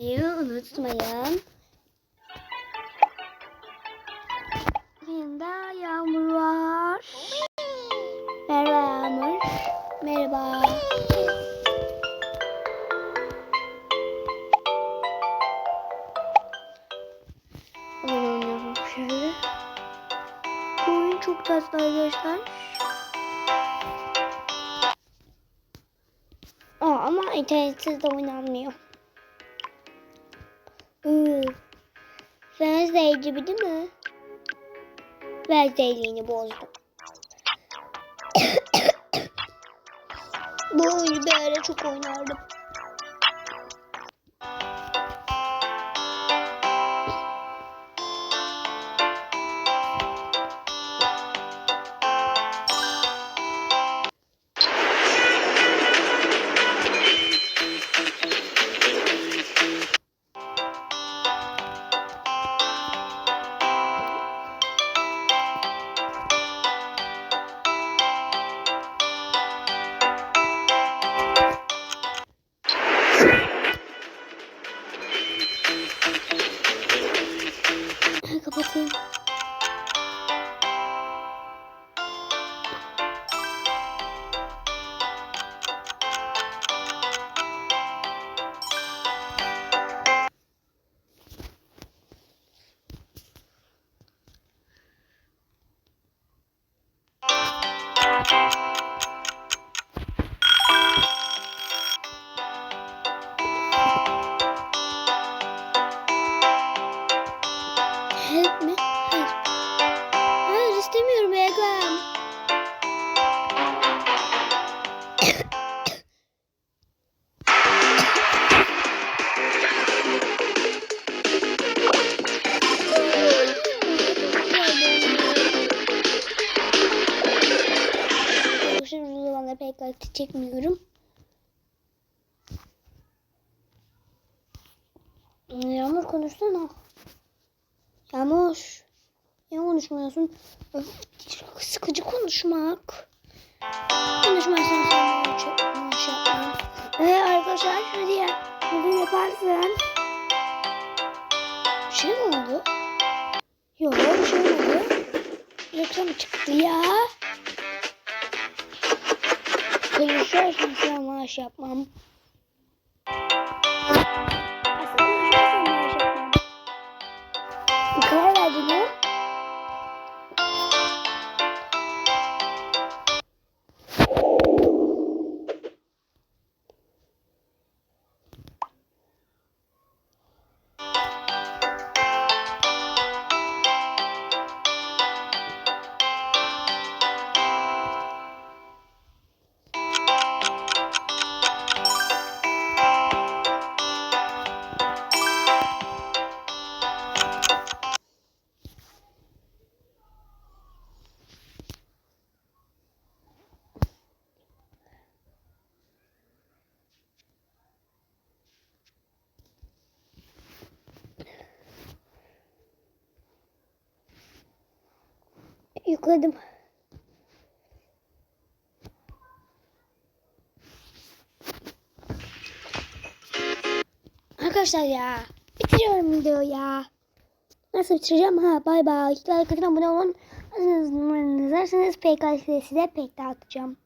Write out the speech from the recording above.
unutmayın. Yanında Yağmur var. Merhaba Yağmur. Merhaba. Oynuyorum şöyle. Bu oyun çok tatlı arkadaşlar. Aa, ama internetsiz de oynanmıyor. Iı. Wednesday gibi değil mi? Wednesday'liğini bozdum. Bu oyunu bir ara çok oynardım. Vakit çekmiyorum. Yağmur konuşsana. Yağmur. Niye konuşmuyorsun? Sıkıcı konuşmak. Konuşmazsan bana çok. Ee, arkadaşlar hadi ya. Bugün yaparsın. Bir şey mi oldu? Yok bir şey olmadı. Yoksa mı çıktı ya? Konuşuyorsan sen maaş yapmam. Aslında konuşuyorsan maaş yapmam. Karar verdin mi? Yükledim. Arkadaşlar ya. Bitiriyorum videoyu ya. Nasıl bitireceğim? Ha bay bay. Like atın abone olun. Numaranızı yazarsanız PK size pek dağıtacağım.